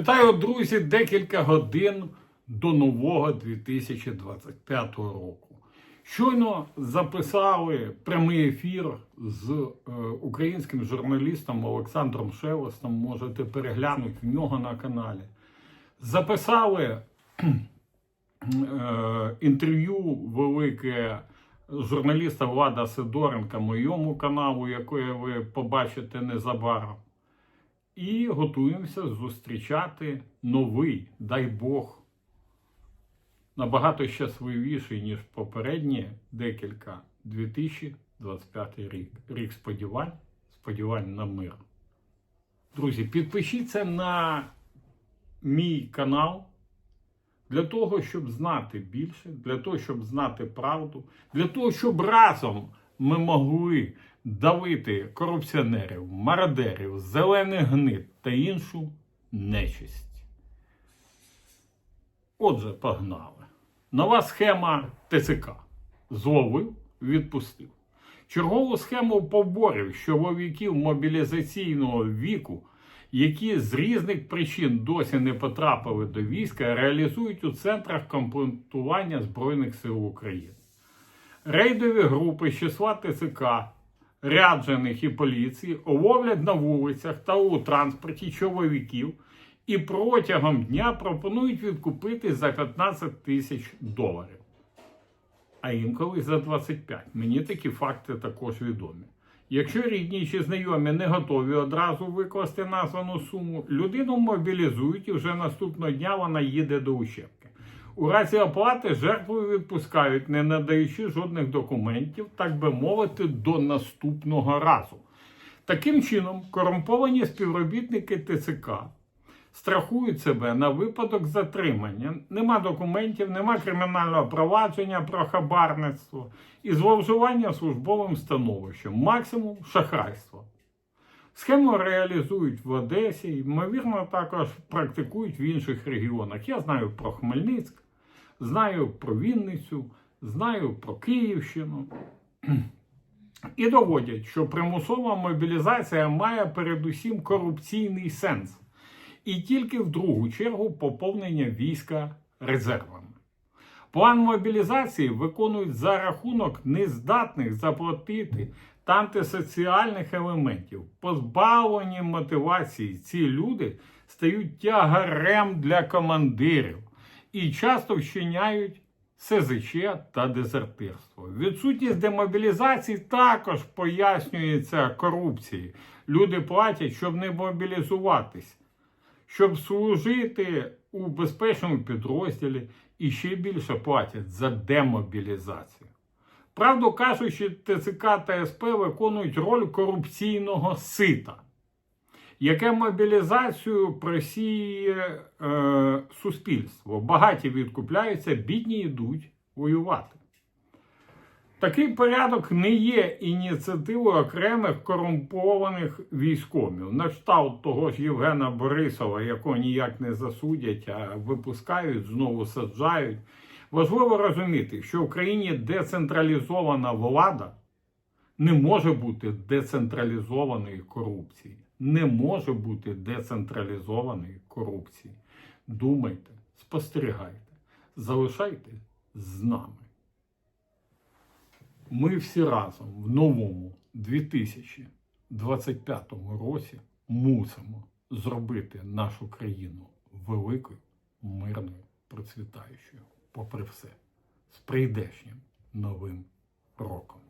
Вітаю, друзі! Декілька годин до нового 2025 року. Щойно записали прямий ефір з е, українським журналістом Олександром Шелестом. Можете переглянути в нього на каналі. Записали е, інтерв'ю велике журналіста Влада Сидоренка моєму каналу, яке ви побачите незабаром. І готуємося зустрічати новий, дай Бог, набагато щасливіший, ніж попередні декілька 2025 рік. Рік сподівань, сподівань на мир. Друзі, підпишіться на мій канал для того, щоб знати більше, для того, щоб знати правду, для того, щоб разом ми могли давити корупціонерів, мародерів, зелених гнид та іншу нечисть. Отже, погнали. Нова схема ТЦК. Зловив, відпустив. Чергову схему поборів чоловіків мобілізаційного віку, які з різних причин досі не потрапили до війська, реалізують у центрах комплектування Збройних сил України. Рейдові групи з числа ТЦК, ряджених і поліції ловлять на вулицях та у транспорті чоловіків і протягом дня пропонують відкупити за 15 тисяч доларів. А інколи за 25. Мені такі факти також відомі. Якщо рідні чи знайомі не готові одразу викласти названу суму, людину мобілізують і вже наступного дня вона їде до ущепки. У разі оплати жертву відпускають, не надаючи жодних документів, так би мовити, до наступного разу. Таким чином, корумповані співробітники ТЦК страхують себе на випадок затримання. Нема документів, нема кримінального провадження про хабарництво і зловживання службовим становищем, максимум шахрайство. Схему реалізують в Одесі, ймовірно, також практикують в інших регіонах. Я знаю про Хмельницьк, знаю про Вінницю, знаю про Київщину. І доводять, що примусова мобілізація має передусім корупційний сенс. І тільки в другу чергу поповнення війська резервами. План мобілізації виконують за рахунок нездатних заплатити та антисоціальних елементів. Позбавлені мотивації ці люди стають тягарем для командирів і часто вчиняють СЗЧ та дезертирство. Відсутність демобілізації також пояснюється корупцією. Люди платять, щоб не мобілізуватись, щоб служити у безпечному підрозділі і ще більше платять за демобілізацію. Правду кажучи, ТЦК та СП виконують роль корупційного сита, яке мобілізацію просіє е, суспільство. Багаті відкупляються, бідні йдуть воювати. Такий порядок не є ініціативою окремих корумпованих військових. На кшталт того ж Євгена Борисова, якого ніяк не засудять, а випускають, знову саджають. Важливо розуміти, що в країні децентралізована влада не може бути децентралізованої корупції. Не може бути децентралізованої корупції. Думайте, спостерігайте, залишайте з нами. Ми всі разом в новому 2025 році мусимо зробити нашу країну великою, мирною, процвітаючою, попри все, з прийдешнім новим роком.